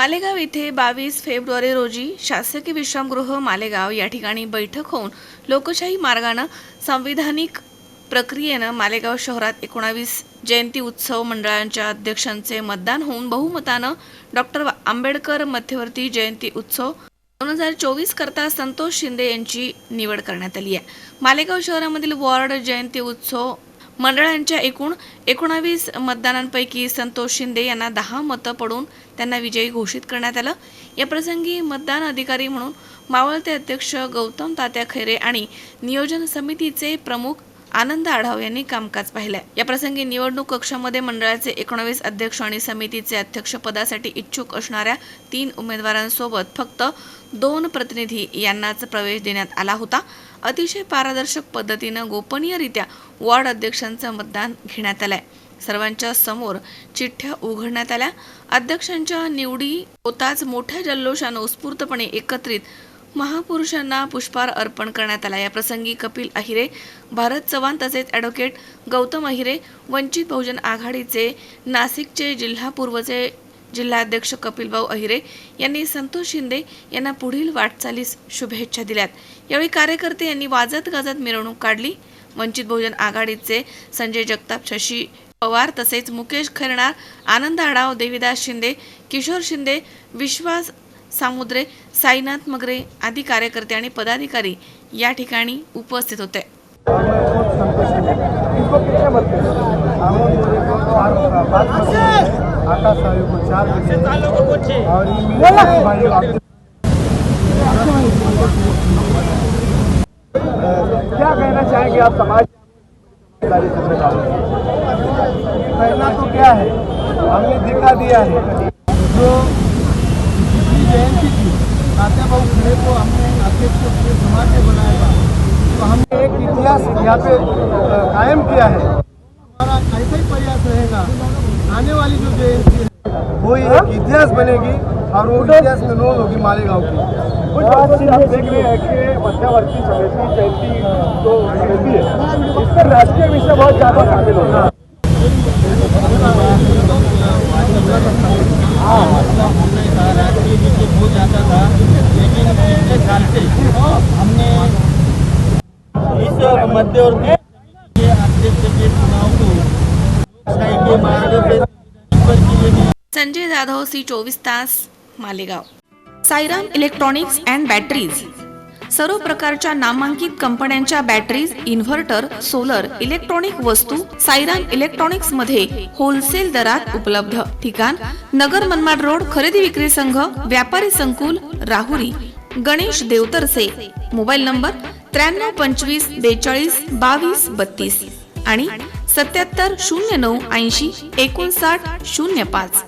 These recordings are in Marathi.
मालेगाव इथे बावीस फेब्रुवारी रोजी शासकीय विश्रामगृह मालेगाव या ठिकाणी बैठक होऊन लोकशाही मार्गानं संविधानिक प्रक्रियेनं मालेगाव शहरात एकोणावीस जयंती उत्सव मंडळांच्या अध्यक्षांचे मतदान होऊन बहुमतानं डॉक्टर आंबेडकर मध्यवर्ती जयंती उत्सव दोन हजार चोवीस करता संतोष शिंदे यांची निवड करण्यात आली आहे. मालेगाव शहरामधील वॉर्ड जयंती उत्सव मंडळांच्या एकूण एकोणावीस मतदानांपैकी संतोष शिंदे यांना दहा मतं पडून त्यांना विजयी घोषित करण्यात आलं. याप्रसंगी मतदान अधिकारी म्हणून मावळते अध्यक्ष गौतम तात्या खैरे आणि नियोजन समितीचे प्रमुख आनंद आढाव यांनी कामकाज पाहिलंय. या प्रसंगी निवडणूक कक्षामध्ये मंडळाचे एकोणावीस अध्यक्ष आणि समितीचे अध्यक्ष पदासाठी इच्छुक असणाऱ्या तीन उमेदवारांसोबत फक्त दोन प्रतिनिधी यांनाच प्रवेश देण्यात आला होता. अतिशय पारदर्शक पद्धतीनं गोपनीयरित्या वॉर्ड अध्यक्षांचं मतदान घेण्यात आलंय. सर्वांच्या समोर चिठ्ठ्या उघडण्यात आल्या. अध्यक्षांच्या निवडी होताच मोठ्या जल्लोषानं उत्स्फूर्तपणे एकत्रित महापुरुषांना पुष्पार अर्पण करण्यात आला. या प्रसंगी कपिल अहिरे भारत चव्हाण तसेच ॲडव्होकेट गौतम अहिरे वंचित बहुजन आघाडीचे नाशिकचे जिल्हा पूर्वचे जिल्हाध्यक्ष कपिलभाऊ अहिरे यांनी संतोष शिंदे यांना पुढील वाटचालीस शुभेच्छा दिल्यात. यावेळी कार्यकर्ते यांनी वाजत गाजत मिरवणूक काढली. वंचित बहुजन आघाडीचे संजय जगताप शशी पवार तसेच मुकेश खैरणार आनंद आडाव देविदास शिंदे किशोर शिंदे विश्वास सामुद्रे साईनाथ मगरे आदी कार्यकर्ते आणि पदाधिकारी या ठिकाणी उपस्थित होते क्या कहना चाहेंगे आप समाज दारी पहला तो क्या है हमने दिखा दिया है जो जयंती थी तात्याबाबू खड़े को हमने अध्यक्ष पूरे समाज से बनाया था तो हमने एक इतिहास यहाँ पे कायम किया है हमारा ऐसा ही प्रयास रहेगा आने वाली जो जयंती है वो एक इतिहास बनेगी और वो इतिहास में नोंद होगी मालेगांव की कुछ हम देख रहे हैं कि मध्यवर्ती समिति जयंती रहती है इस पर राष्ट्रीय विषय बहुत ज़्यादा शामिल होगा मुद्द्यावरती संजय जाधव सी चोवीस तास Malegaon. Sairam electronics and batteries. सर्व प्रकारच्या नामांकित कंपन्यांच्या बॅटरीज इन्व्हर्टर सोलर इलेक्ट्रॉनिक वस्तू सायरान इलेक्ट्रॉनिक्समध्ये होलसेल दरात उपलब्ध. ठिकाण नगर मनमाड रोड खरेदी विक्री संघ व्यापारी संकुल राहुरी गणेश देवतरसे. मोबाईल नंबर त्र्याण्णव पंचवीस बेचाळीस बावीस बत्तीस आणि सत्याहत्तर शून्य नऊ ऐंशी एकोणसाठ शून्य पाच.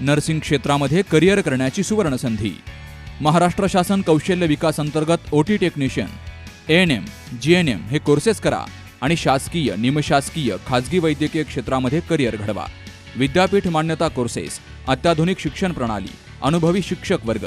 नर्सिंग क्षेत्रामध्ये करिअर करण्याची सुवर्ण संधी महाराष्ट्र शासन कौशल्य विकास अंतर्गत O T technician N M G N M हे कोर्सेस करा आणि शासकीय निमशासकीय खाजगी वैद्यकीय क्षेत्रामध्ये करिअर घडवा. विद्यापीठ मान्यता कोर्सेस अत्याधुनिक शिक्षण प्रणाली अनुभवी शिक्षक वर्ग